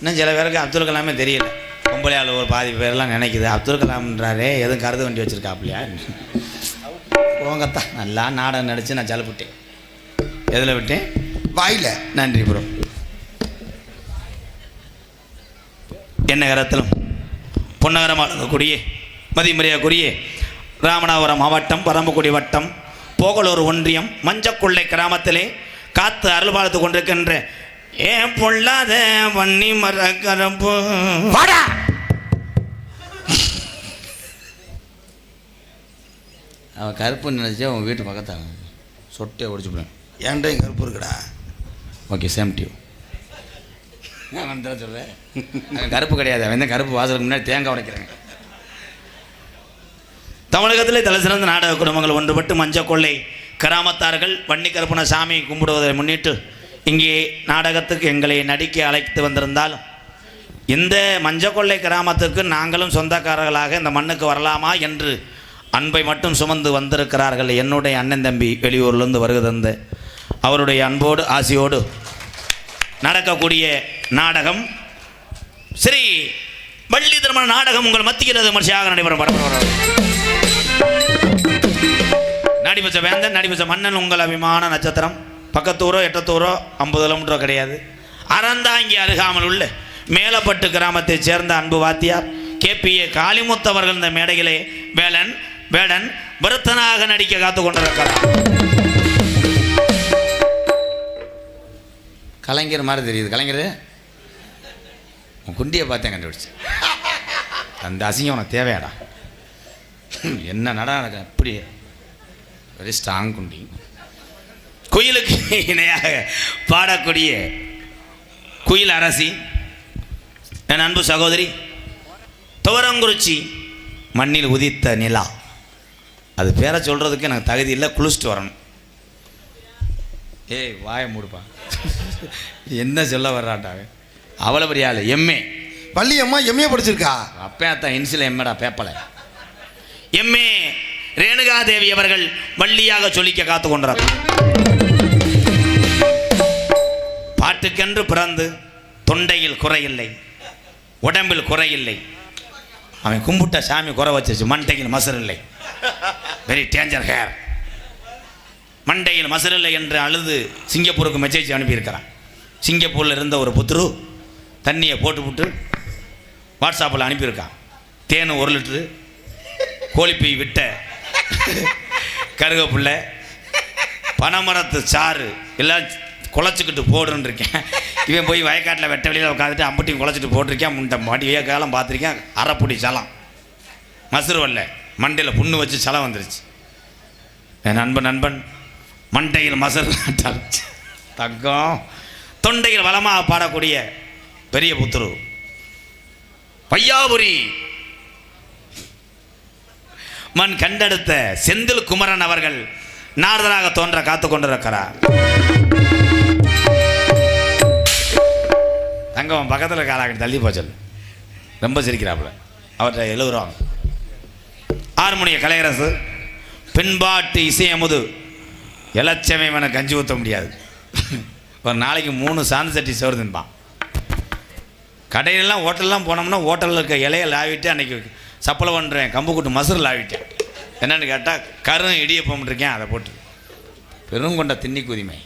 இன்னும் சில பேருக்கு அப்துல் கலாமே தெரியல. பொம்பளை ஆள் ஒரு பாதி பேர்லாம் நினைக்குது. அப்துல் கலாம்ன்றாரே எதுவும் கருது வண்டி வச்சுருக்காப்லையா? போங்கத்தான் நல்லா நாடகம் நடித்து நான் ஜலப்பிட்டேன். எதில் விட்டேன்? வாயில. நன்றி ப்ரோ என்ன கரத்திலும்? பொன்னகரமாக கூடிய. குடியே. ராமநாதபுரம் மாவட்டம் பரம்பக்குடி வட்டம் போகலூர் ஒன்றியம் மஞ்சக்குள்ளை கிராமத்திலே காத்து அருள் பார்த்து கொண்டிருக்கின்ற ஏன் பொல்லாத வன்னி மர கரப்பு வாடா. அவன் கருப்பு நினைச்சு அவன் வீட்டு பக்கத்தான். சொட்டே ஒடிச்சு போடுவேன் என்கிட்ட இங்க கருப்பு இருக்குடா? ஓகே சேம் டியூ நான் சொல்கிறேன் கருப்பு கிடையாது. அவன் தான் கருப்பு வாசலுக்கு முன்னாடி தேங்காய் உடைக்கிறாங்க தமிழகத்திலே தலை சிறந்த நாடக குடும்பங்கள் ஒன்றுபட்டு மஞ்சள் கொள்ளை கிராமத்தார்கள் வன்னி கருப்பண சாமி கும்பிடுவதை முன்னிட்டு இங்கே நாடகத்துக்கு எங்களை நடிக்க அழைத்து வந்திருந்தாலும் இந்த மஞ்சக்கொள்ளை கிராமத்துக்கு நாங்களும் சொந்தக்காரர்களாக இந்த மண்ணுக்கு வரலாமா என்று அன்பை மட்டும் சுமந்து வந்திருக்கிறார்கள் என்னுடைய அண்ணன் தம்பி வெளியூர்லேருந்து வருகிறந்த அவருடைய அன்போடு ஆசையோடு நடக்கக்கூடிய நாடகம் சரி வள்ளி திருமண நாடகம் உங்கள் மத்தியில் விமர்சையாக நடைபெறும். படம் நடிபச்ச வேந்தன் நடிபச்ச மன்னன் உங்கள் அபிமான நட்சத்திரம். பக்கத்தூரோ எட்டத்தூரோ ஐம்பது கிலோமீட்டரோ கிடையாது. அறந்தாங்கி அருகாமல் உள்ள மேலப்பட்டு கிராமத்தைச் சேர்ந்த அன்பு வாத்தியார் கேபிஏ காளிமுத்தவர்கள் இந்த மேடையிலே வேலன் வேடன் பரத்தனாக நடிக்க காத்து கொண்டிருக்கிறார். கலைஞர் மாதிரி தெரியுது. கலைஞர் குண்டியை பார்த்தேன் கண்டுபிடிச்சேன் அந்த அசிங்கம் உனக்கு தேவையாடா? என்ன நட எப்படி வெரி ஸ்ட்ராங் குண்டி. குயிலுக்கு இணையாக பாடக்கூடிய குயில் அரசி என் அன்பு சகோதரி துவரங்குறிச்சி மண்ணில் உதித்த நிலா. அது பேரை சொல்கிறதுக்கு எனக்கு தகுதி இல்லை குளிச்சுட்டு வரணும். ஏய் வாயை மூடுப்பா. என்ன சொல்ல வர்றாட்டாவே அவ்வளோ பெரிய ஆள் எம்ஏ பள்ளி அம்மா எம்ஏ படிச்சிருக்கா? அப்பே அத்தான் இன்சில் எம்மடா பேப்பலை எம்ஏ ரேணுகாதேவி அவர்கள் வள்ளியாக சொல்லிக்க காத்து கொண்டார். பாட்டுக்கென்று பிறந்து தொண்டையில் குறையில்லை உடம்பில் குறையில்லை. அவன் கும்பிட்ட சாமி குறை வச்சிருச்சு மண்டையில் மசர் இல்லை. வெரி டேஞ்சர் ஹேர் மண்டையில் மசர் இல்லை என்று அழுது சிங்கப்பூருக்கு மெசேஜ் அனுப்பியிருக்கிறான். சிங்கப்பூரில் இருந்த ஒரு புத்துரு தண்ணியை போட்டுவிட்டு வாட்ஸ்அப்பில் அனுப்பியிருக்கான். தேன் ஒரு லிட்ரு கோழிப்பை விட்ட கருகப்புள்ள பனைமரத்து சாறு எல்லாம் குழச்சிக்கிட்டு போடுன்னு இருக்கேன். இவன் போய் வயக்காட்டில் வெட்ட வெளியில் உட்காந்துட்டு அம்பட்டியும் குழச்சிட்டு போட்டிருக்கேன். முண்டை மாடியே காலம் பார்த்துருக்கேன். அரைப்பொடி சலம். மசுறு வரல மண்டையில் புண்ணு வச்சு சலம் வந்துருச்சு. என் நண்பன் நண்பன் மண்டையில் மசர் தக்கம் தங்கம். தொண்டையில் வளமாக பாடக்கூடிய பெரிய புத்துரு. பையாபுரி மண் கண்டெடுத்த செந்தில் குமரன் அவர்கள் நாரதராக தோன்ற காத்து கொண்டிருக்கிறார். தங்கம் பக்கத்தில் காலாக தள்ளி போச்சல் ரொம்ப சிரிக்கிறாப்புல. அவற்றை எழுதுறோம் ஆறுமணிய கலையரசு பின்பாட்டு இசையமுது இலச்சமைவனை கஞ்சி ஊற்ற முடியாது. ஒரு நாளைக்கு மூணு சாந்து சட்டி சோறு தின்பான். கடையிலலாம் ஹோட்டல்லாம் போனோம்னா ஹோட்டலில் இருக்க இலையை லாவிட்டு அன்னைக்கு சப்பளை பண்ணுறேன் கம்பு கூட்டு மசூர் லாவிட்டேன் என்னன்னு கேட்டால் கரும் இடியப்பம் இருக்கேன் அதை போட்டு. பெருங்கொண்ட தின்னி குதிமை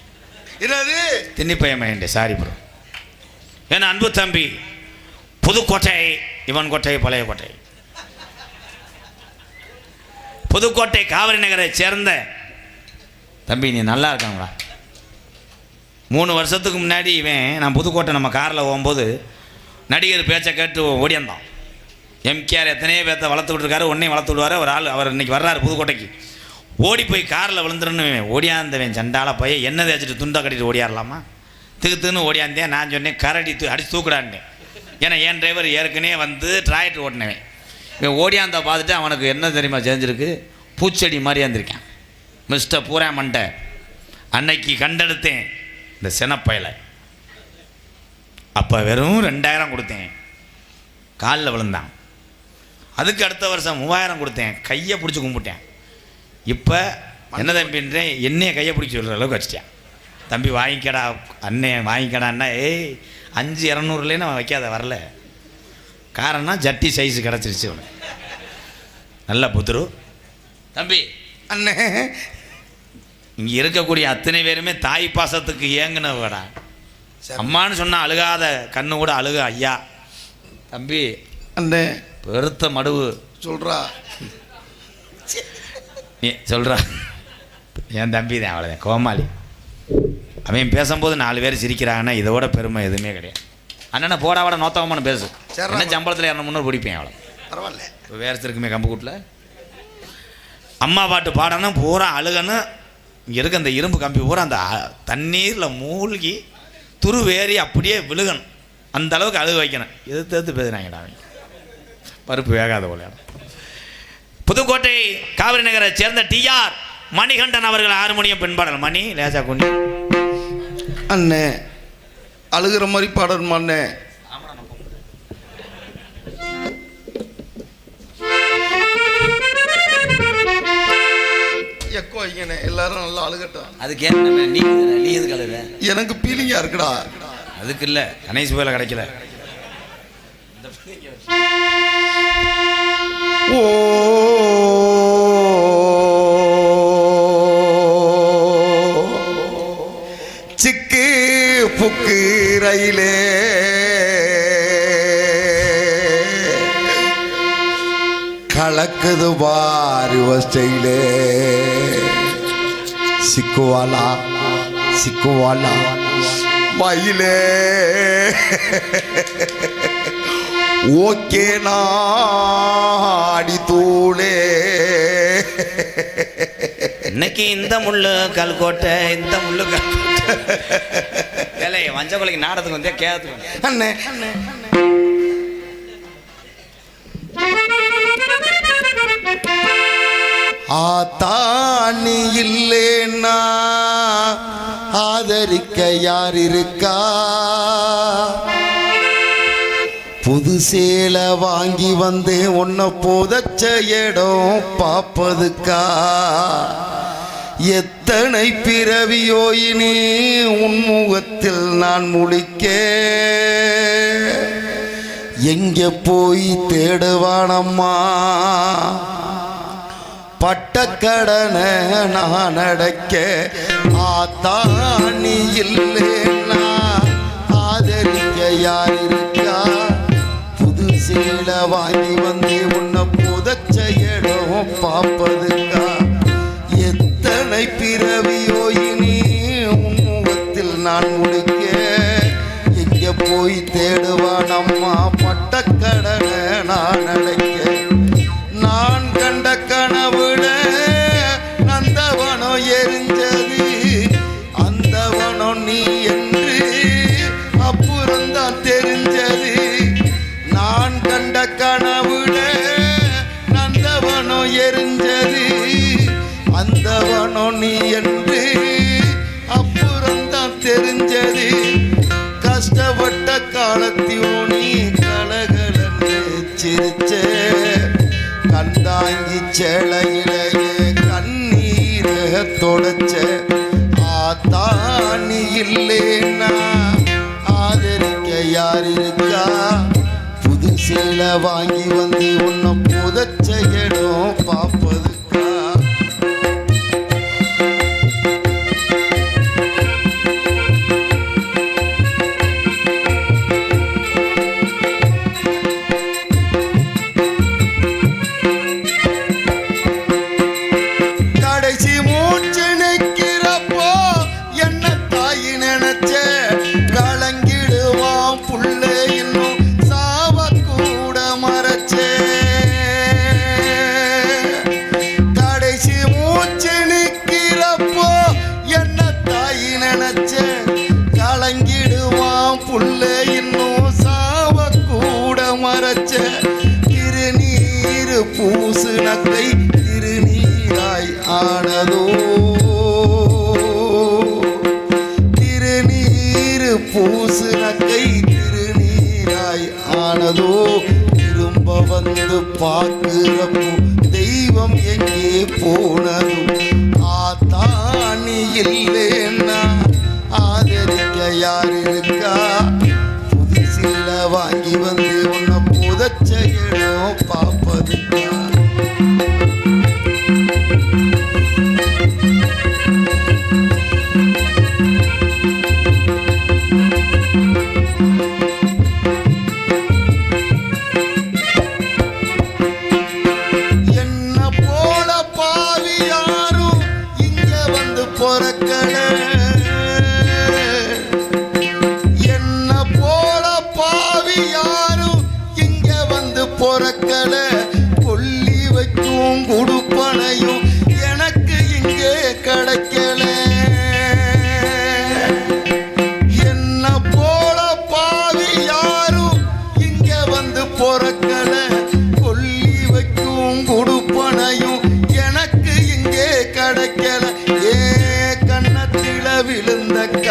என்னது? தின்னிப்பயமையண்டே சாரி ப்ரோ என் அன்பு தம்பி புதுக்கோட்டை இவன் கோட்டை பழைய கோட்டை. புதுக்கோட்டை காவிரி நகரை சேர்ந்த தம்பி நீ நல்லா இருக்காங்களா மூணு வருஷத்துக்கு முன்னாடி இவன் நான் புதுக்கோட்டை நம்ம காரில் போகும்போது நடிகர் பேச்சை கேட்டு ஓடியாந்தான் எம்கேஆர் எத்தனையோ பேர்த்த வளர்த்து விட்ருக்காரு உன்னையும் வளர்த்து விடுவார் ஒரு ஆள் அவர் இன்றைக்கி வர்றாரு புதுக்கோட்டைக்கு. ஓடி போய் காரில் விழுந்துருன்னு ஓடியாந்தவன் சண்டால பையன். என்ன தேய்ச்சிட்டு துண்டை கட்டிட்டு ஓடியாரலாமா? திக்கு தின்னு ஓடியாந்தேன். நான் சொன்னேன் கரடி தூ அடிச்சு தூக்குடான்னேன் ஏன்னா என் டிரைவர் ஏற்கனவே வந்து டிராக்டர் ஓட்டினவன். இவன் ஓடியாந்த பார்த்துட்டு அவனுக்கு என்ன தெரியுமா செஞ்சிருக்கு? பூச்செடி மாதிரி வந்திருக்கான் மிஸ்டர் பூரா மண்டை அன்னைக்கு கண்டெடுத்தேன் இந்த சினப்பயலை. அப்போ வெறும் ரெண்டாயிரம் கொடுத்தேன். காலில் விழுந்தான். அதுக்கு அடுத்த வருஷம் மூவாயிரம் கொடுத்தேன். கையை பிடிச்சி கும்பிட்டேன். இப்போ என்ன தம்பின்றேன் என்னைய கையை பிடிச்சி சொல்கிற அளவுக்கு வச்சிட்டேன் தம்பி வாங்கிக்கடா அண்ணே வாங்கிக்கடான்னா ஏய் அஞ்சு இரநூறுலேன்னு அவன் வைக்காத வரல. காரணம் ஜட்டி சைஸ் கிடச்சிருச்சு அவனுக்கு நல்ல புத்துரு. தம்பி அண்ணே. இங்கே இருக்கக்கூடிய அத்தனை பேருமே தாய் பாசத்துக்கு ஏங்குனவடா. அம்மான்னு சொன்னா அழுகாத கண்ணு கூட அழுக ஐயா. தம்பி அண்ணே. பெருத்த மடுவு. சொல்றா. நீ சொல்கிறா என் தம்பி தான் அவ்வளோதான் கோமாளி. அவன் பேசும்போது நாலு பேர் சிரிக்கிறாங்கன்னா இதோட பெருமை எதுவுமே கிடையாது. அண்ணனை போடா வாட நோத்தவமான பேசு. என்ன சம்பளத்தில் இரநூறு முன்னூறு பிடிப்பேன் அவ்வளோ பரவாயில்ல. இப்போ வேறு இருக்குமே கம்புக்கூட்டில் அம்மா பாட்டு பாடணும் பூரா அழுகணும். இங்கே இருக்க அந்த இரும்பு கம்பி பூரா அந்த தண்ணீரில் மூழ்கி துரு வேறி அப்படியே விழுகணும். அந்த அளவுக்கு அழுக வைக்கணும். எதிர்த்து எதிர்த்து பேசுனாங்கடா அவன். பருப்பு வேகாத போல. புதுக்கோட்டை காவிரி நகரை சேர்ந்த டிஆர் மணிகண்டன் அவர்கள் ஹார்மோனியம் பின்பாடல். மணி லேசா கொண்டு அண்ணே அழுகிற மாதிரி பாடணுமா அண்ணே? எக்கோ வைங்கண்ணே எல்லாரும் நல்லா அழுகட்டும். அதுக்கு என்ன நீ நீ எது கலரு எனக்கு பீலிங்கா இருக்குடா. அதுக்கு இல்லை கணேஷ் போயில கிடைக்கல. சிக்கு புக்கு ரயிலே. கலக்குது பாரு ஸ்டைலே. சிக்குவாலா சிக்குவாலா மயிலே. ஓகே நாடி தூளே. இன்னைக்கு இந்த முள்ளு கல்கோட்டை இந்த முள்ளு கல்கோட்டை மஞ்சள் கொலைக்கு நாடத்துக்கு வந்தே கேத்துக்கு அண்ணே. ஆத்தாணி இல்லேன்னா ஆதரிக்க யார் இருக்கா? புது சேலை வாங்கி வந்து உன்னை புதச்ச இடம் பார்ப்பதுக்கா? எத்தனை பிறவியோயினி உன்முகத்தில் நான் முழிக்க எங்க போய் தேடுவானம்மா? பட்டக்கடனை நான் அடைக்க ஆத்தாணி இல்லைன்னா ஆதரிக்க யார் சேலை வாங்கி வந்து உன்னை புதைச்ச இடம் பார்ப்பதுக்கா கஷ்டப்பட்ட காலத்தியும் நீ சிரிச்ச கண்டாங்கி சேலையிலேயே கண்ணீர தொடச்ச ஆத்தாணி இல்லேன்னா ஆதரிக்க யார் இருக்கா? புது சேலை வாங்கி வந்து உன்னை புதச்ச இடம் திருநீரு பூசு திருநீராய் ஆனதோ திரும்ப வந்து பார்க்கிறப்போ தெய்வம் எங்கே போனதும் ஆத்தாணி இல்லைன்னா யார் இருக்கா? புதுசில்ல வாங்கி வந்து உன்னை புதச்ச இடம் பார்ப்பதுக்கா?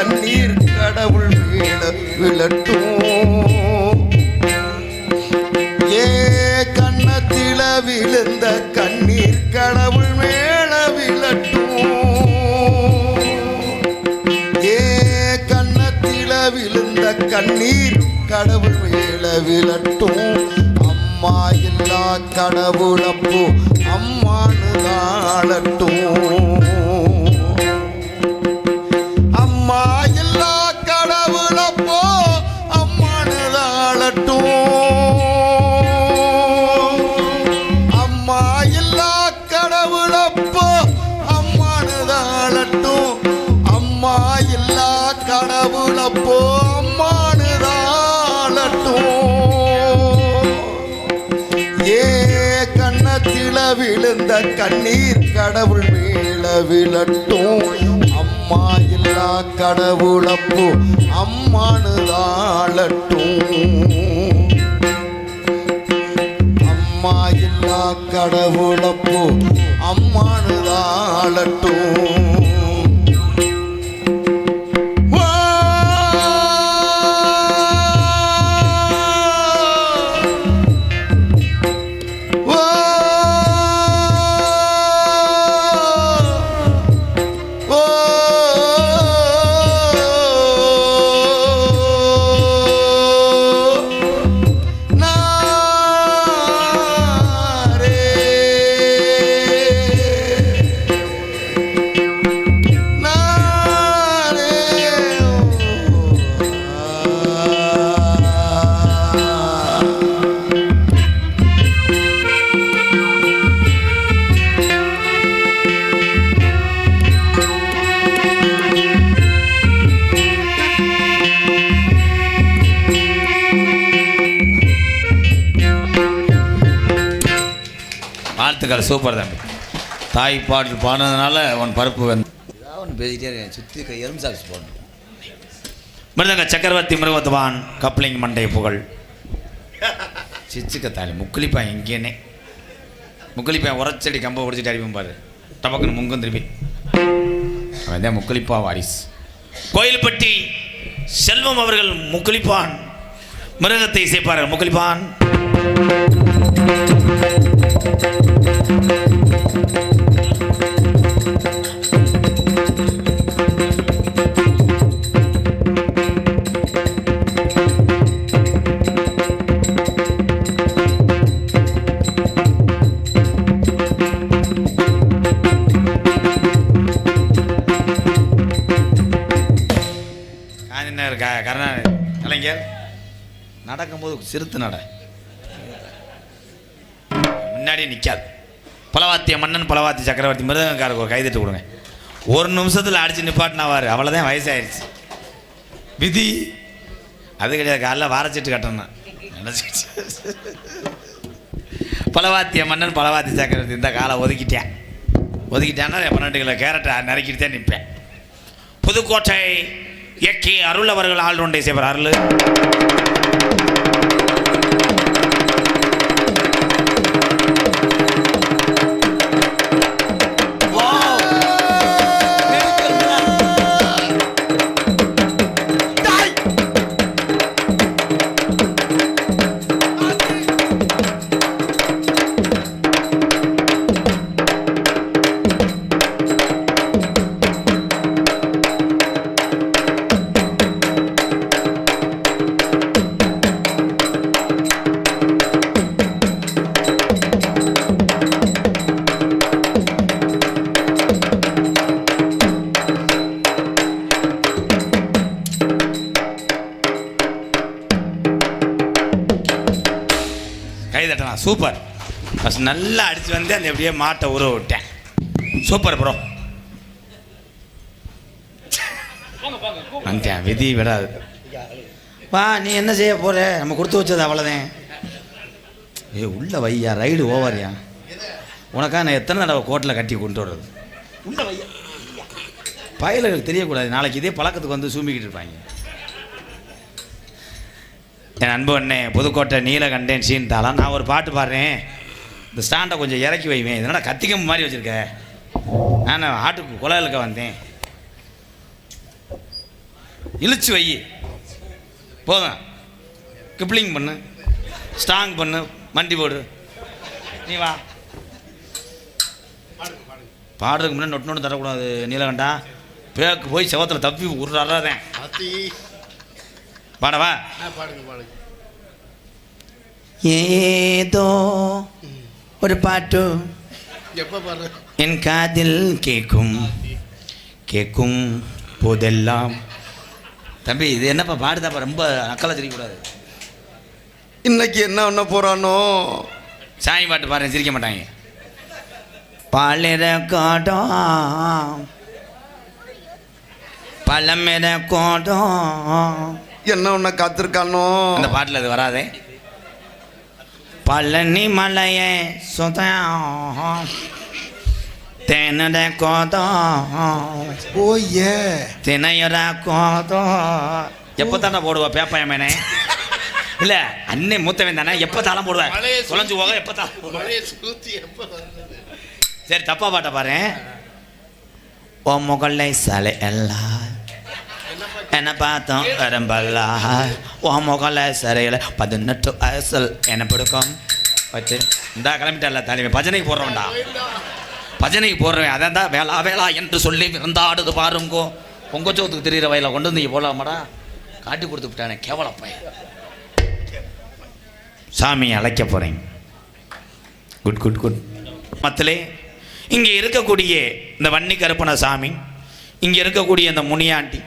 கண்ணீர் கடவுள் வீழ விழட்டும். ஏ கண்ணத்தில விழுந்த கண்ணீர் கடவுள் மேல விழட்டும். ஏ கண்ணத்தில விழுந்த கண்ணீர் கடவுள் மேல விழட்டும். அம்மா இல்லா கடவுளப்போ அம்மானு தாழட்டும் விழுந்த கண்ணீர் கடவுள் மேல விழட்டும். அம்மா இல்லா கடவுளப்போ அம்மானு தாழட்டும். அம்மா இல்லா கடவுளப்போ அம்மானு தாழட்டும். சூப்பர் தம்பி. தாய் பாட்டு பாடுனதுனால உன் பருப்பு வந்து ஒன்று பேசிக்கிட்டே இருக்கேன். சுற்றி எறும்பு சாப்பிச்சு போடணும். மிருதங்க சக்கரவர்த்தி மிருகத்துவான் கப்ளிங் மண்டை புகழ். சிச்சுக்க தாலி முக்குளிப்பான் எங்கேனே முக்குளிப்பான் உரச்செடி கம்ப உடைச்சிட்டு அடிப்போம் பாரு. டபக்குன்னு முங்கும் திருப்பி அவன் தான் முக்குளிப்பா வாரிஸ் கோயில்பட்டி செல்வம் அவர்கள் முக்குளிப்பான். மிருகத்தை இசைப்பார்கள் முக்குளிப்பான். காஞ்சிநகர் க கருணா கலைஞர். நடக்கும்போது சிறுத்து நட. முன்னாடியே நிற்காது பலவாத்திய மன்னன் பலவாத்தி சக்கரவர்த்தி மிருதங்கக்காரருக்கு ஒரு கைதட்டு கொடுங்க. ஒரு நிமிஷத்தில் அடித்து நிப்பாட்டினாவார். அவ்வளோதான் வயசாயிருச்சு. விதி. அது கிடையாது. காலைல வாரச்சிட்டு கட்டணும். நினச்சிக்கிச்சு பலவாத்திய மன்னன் பலவாத்தி சக்கரவர்த்தி இந்த காலை ஒதுக்கிட்டேன். ஒதுக்கிட்டேன்னா பன்னெண்டு கிலோ கேரட்டை நறுக்கிட்டு தான் நிற்பேன். புதுக்கோட்டை எக்கே அருள் அவர்கள் ஆள் செய்வார். அருள். சூப்பர். ஃபஸ்ட் நல்லா அடித்து வந்து அந்த எப்படியே மாட்டை உருவ விட்டேன். சூப்பர் ப்ரோ வந்துட்டேன். விதி விடாது. வா நீ என்ன செய்ய போற? நம்ம கொடுத்து வச்சது அவ்வளோதான் ஏ உள்ள வையா? ரைடு ஓவர்யா? உனக்கா நான் எத்தனை தடவை கோட்டில் கட்டி கொண்டு வர்றது? உள்ள வையா? பயலுக்கு தெரியக்கூடாது. நாளைக்கு இதே பழக்கத்துக்கு வந்து சூம்பிக்கிட்டு இருப்பாங்க. என் அன்பு அண்ணே புதுக்கோட்டை நீலகண்டேன் சீன்ட்டாலாம் நான் ஒரு பாட்டு பாடுறேன். இந்த ஸ்டாண்டை கொஞ்சம் இறக்கி வைவேன். இதனால் கத்திக்கம்பு மாதிரி வச்சுருக்க? நான் ஆட்டுக்கு குழலுக்க வந்தேன். இழுச்சு வை. போதும். கிப்ளிங் பண்ணு. ஸ்ட்ராங் பண்ணு. மண்டி போடு. நீ வா. பாடுறதுக்கு முன்னாடி நொட்டு நொட்டு தரக்கூடாது நீலகண்டா. பேக்கு போய் செவத்தில் தப்பி உருறாதான் பாடவா? பாடுங்க பாடுங்க. ஏதோ ஒரு பாட்டு என் காதில் கேட்கும் கேட்கும் போதெல்லாம். தம்பி இது என்னப்பா பாடுதாப்பா ரொம்ப நக்கலை தெரியக்கூடாது. இன்னைக்கு என்ன பண்ண போறானோ? சாமி பாட்டு பாருங்க சிரிக்க மாட்டாங்க. பாலிர கோடம் பழமிர கோடம் என்ன ஒண்ண காத்திருக்கானோ? அந்த பாட்டில் அது வராதே. பழனி மலையே சுதம். தேனட கோதம். ஓ ஏ. தினையர கோதம். எப்போ தானே போடுவா பேப்பாயமேனே இல்லை அண்ணே மூத்தவன் தானே? எப்போ தாளம் போடுவேன் தொலைஞ்சு போக எப்போ தாளம்? சரி தப்பா பாட்ட பாரு. ஓ முகலை சலை எல்லாம் என்னை பார்த்தோம் வரம்பல்லா உன் முகல சரையில் பதினெட்டு அரசல் என்ன பிடிக்கும் வச்சு இந்தா கிளம்பிட்டல்ல தலைமை பஜனைக்கு போடுறோம்டா பஜனைக்கு போடுறேன் அதை தான் வேளா வேளா என்று சொல்லி விருந்தாடுது பாருங்கோ பொங்கச்சோத்துக்கு தெரிகிற வயலை கொண்டு வந்து இங்கே போடலாமாடா காட்டி கொடுத்து விட்டானே கேவல சாமியை அழைக்க போகிறேன் குட் குட் குட் மத்திலே இங்கே இருக்கக்கூடிய இந்த வன்னி கருப்பண சாமி இங்கே இருக்கக்கூடிய இந்த முனியாண்டி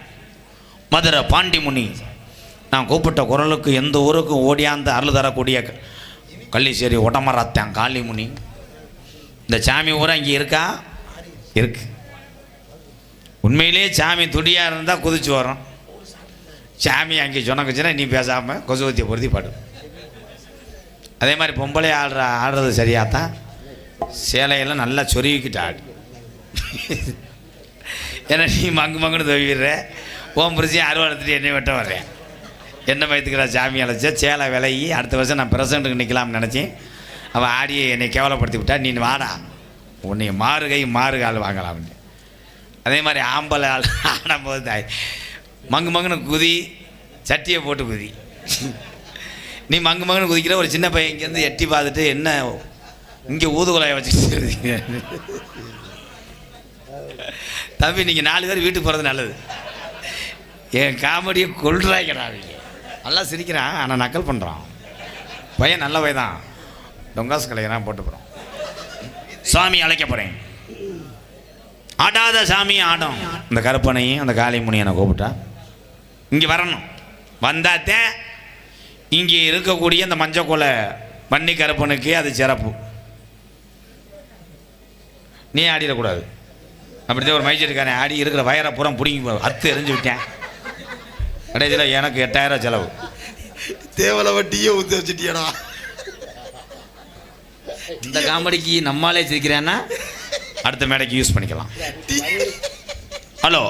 மதுரை பாண்டிமுனி. நான் கூப்பிட்ட குரலுக்கு எந்த ஊருக்கும் ஓடியாந்து அருள் தரக்கூடிய கள்ளிச்சேரி உடமராத்தான் காளிமுனி. இந்த சாமி ஊரா இங்கே இருக்கா? இருக்கு. உண்மையிலேயே சாமி துடியாக இருந்தால் குதிச்சு வரும். சாமி அங்கே சொன்னக்குச்சுன்னா நீ பேசாமல் கொசுவத்தியை பொருத்தி பாடு. அதே மாதிரி பொம்பளை ஆடுற ஆடுறது சரியாக தான் சேலையெல்லாம் நல்லா சொருவிக்கிட்டு ஆடு. ஏன்னா நீ மங்கு மங்குன்னு தவிடுற ஓம் புரிச்சு அறுவாடத்துட்டு என்னை வெட்ட வரேன் என்ன பயத்துக்கிறா சாமி அழைச்சா? சேலை விலகி அடுத்த வருஷம் நான் பிரசண்ட்டுக்கு நிற்கலாம்னு நினச்சேன். அவள் ஆடியை என்னை கேவலப்படுத்தி விட்டா நீ வாடா உன்னை மாறு கை மாறு கால் வாங்கலாம்னு அதே மாதிரி ஆம்பளை ஆள் ஆடும்போது தாய் மங்கு மங்குன்னு குதி சட்டியை போட்டு குதி. நீ மங்கு மங்குன்னு குதிக்கிற ஒரு சின்ன பையன் இங்கேருந்து எட்டி பார்த்துட்டு என்ன இங்கே ஊதுகுலையை வச்சுட்டு தம்பி நீங்கள் நாலு பேர் வீட்டுக்கு போகிறது நல்லது. என் காமெடியை கொள்றாய்க்கிறாங்க நல்லா சிரிக்கிறான் ஆனால் நக்கல் பண்ணுறான் பையன் நல்ல பையன் டொங்காஸ் டொங்காசு கலையெல்லாம் போட்டு போகிறோம் சாமி அழைக்க போகிறேன் ஆடாத சாமி ஆடும். இந்த கருப்பனையும் அந்த காளிமுனியை நான் கூப்பிட்டா. இங்கே வரணும். வந்தாத்தே இங்கே இருக்கக்கூடிய அந்த மஞ்சக்கொலை வன்னி கருப்பனுக்கு அது சிறப்பு. நீ ஆடிடக்கூடாது அப்படிதான் ஒரு மைச்செடுக்காரே ஆடி இருக்கிற வயரை புறம் பிடிங்கி அத்து எரிஞ்சு விட்டேன். கடைசியில் எனக்கு எட்டாயிரம் செலவு. தேவலை வட்டியே ஊத்தி வச்சுட்டியடா. இந்த காமெடிக்கு நம்மாலே சிரிக்கிறேன்னா அடுத்த மேடைக்கு யூஸ் பண்ணிக்கலாம். ஹலோ